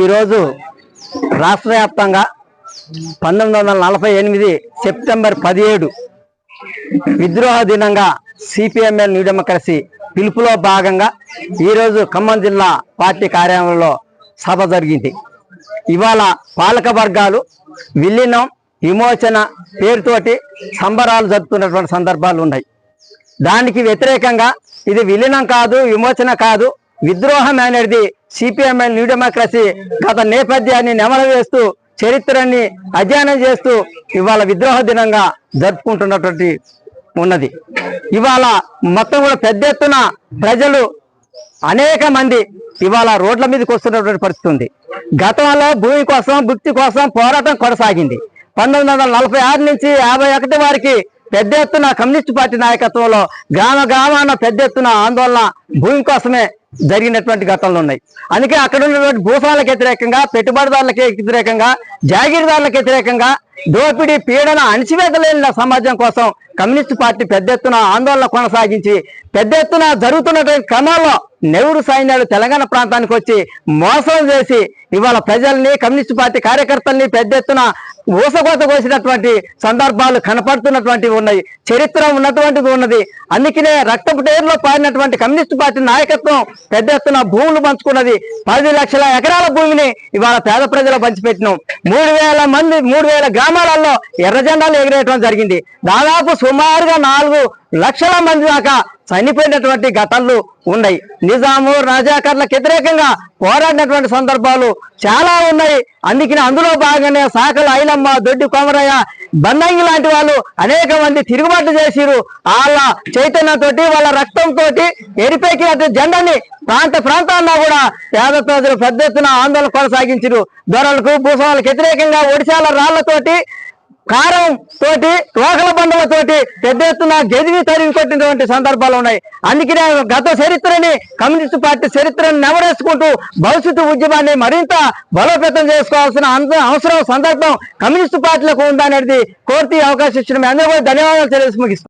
ఈరోజు రాష్ట్ర వ్యాప్తంగా పంతొమ్మిది వందల నలభై ఎనిమిది సెప్టెంబర్ పదిహేడు విద్రోహ దినంగా సిపిఎంఎల్ న్యూ డెమోక్రసీ పిలుపులో భాగంగా ఈరోజు ఖమ్మం జిల్లా పార్టీ కార్యాలయంలో సభ జరిగింది. ఇవాళ పాలక వర్గాలు విలీనం విమోచన పేరుతోటి సంబరాలు జరుపుతున్నటువంటి సందర్భాలు ఉన్నాయి. దానికి వ్యతిరేకంగా ఇది విలీనం కాదు విమోచన కాదు. విద్రోహం అనేది సిపిఎంఎల్ న్యూ డెమోక్రసీ గత నేపథ్యాన్ని నెమల వేస్తూ చరిత్రని అధ్యయనం చేస్తూ ఇవాళ విద్రోహ దినంగా జరుపుకుంటున్నటువంటి ఉన్నది. ఇవాళ మొత్తం కూడా పెద్ద ఎత్తున ప్రజలు అనేక మంది ఇవాళ రోడ్ల మీదకి వస్తున్నటువంటి పరిస్థితి ఉంది. గతంలో భూమి కోసం భుక్తి కోసం పోరాటం కొనసాగింది. పంతొమ్మిది వందల నలభై ఆరు నుంచి యాభై ఒకటి వారికి పెద్ద ఎత్తున కమ్యూనిస్ట్ పార్టీ నాయకత్వంలో గ్రామ గ్రామాన పెద్ద ఎత్తున ఆందోళన భూమి కోసమే జరిగినటువంటి ఘటనలు ఉన్నాయి. అందుకే అక్కడ ఉన్నటువంటి భూస్వాలకు వ్యతిరేకంగా పెట్టుబడిదారులకు వ్యతిరేకంగా జాగీర్దారులకు వ్యతిరేకంగా దోపిడీ పీడన అణిచివేతలేని సమాజం కోసం కమ్యూనిస్ట్ పార్టీ పెద్ద ఎత్తున ఆందోళన కొనసాగించి పెద్ద ఎత్తున జరుగుతున్నటువంటి క్రమంలో నెహ్రూ సైన్యాలు తెలంగాణ ప్రాంతానికి వచ్చి మోసం చేసి ఇవాళ ప్రజల్ని కమ్యూనిస్ట్ పార్టీ కార్యకర్తల్ని పెద్ద ఎత్తున ఊసకోత కోసినటువంటి సందర్భాలు కనపడుతున్నటువంటివి ఉన్నాయి. చరిత్ర ఉన్నటువంటిది ఉన్నది. అందుకనే రక్తపు టేరులో పారినటువంటి కమ్యూనిస్ట్ పార్టీ నాయకత్వం పెద్ద ఎత్తున భూములు పంచుకున్నది. పది లక్షల ఎకరాల భూమిని ఇవాళ పేద ప్రజలు పంచిపెట్టినాం. మూడు వేల మంది మూడు వేల గ్రామాలలో ఎర్రజెండాలు ఎగిరేయటం ఎగిరేయడం జరిగింది. దాదాపు సుమారుగా నాలుగు లక్షల మంది దాకా చనిపోయినటువంటి ఘటనలు ఉన్నాయి. నిజాము రాజాకర్లకు వ్యతిరేకంగా పోరాడినటువంటి సందర్భాలు చాలా ఉన్నాయి. అందుకని అందులో భాగంగా సాకల ఐలమ్మ దొడ్డి కొమరయ్య బందంగి లాంటి వాళ్ళు అనేక మంది తిరుగుబాటు చేసిరు వాళ్ళ చైతన్యంతోటి వాళ్ళ రక్తంతో ఎరిపెక్కిన జెండాని ప్రాంత ప్రాంతాల్లో కూడా పేద ప్రజలు పెద్ద ఎత్తున ఆందోళన కొనసాగించారు దొరలకు భూస్వాములకు వ్యతిరేకంగా ఒడిశాల రాళ్ళతోటి కారం తోటి రోగల బండలతోటి పెద్ద ఎత్తున గదివి తరిగి కొట్టినటువంటి సందర్భాలు ఉన్నాయి. అందుకనే గత చరిత్రని కమ్యూనిస్ట్ పార్టీ చరిత్రను నెవరేసుకుంటూ భవిష్యత్తు ఉద్యమాన్ని మరింత బలోపేతం చేసుకోవాల్సిన అంత- అవసరం సందర్భం కమ్యూనిస్ట్ పార్టీలకు ఉందనేది కోర్టు అవకాశం ఇచ్చిన మీ అందరూ ధన్యవాదాలు తెలియజేసి ముగిస్తాం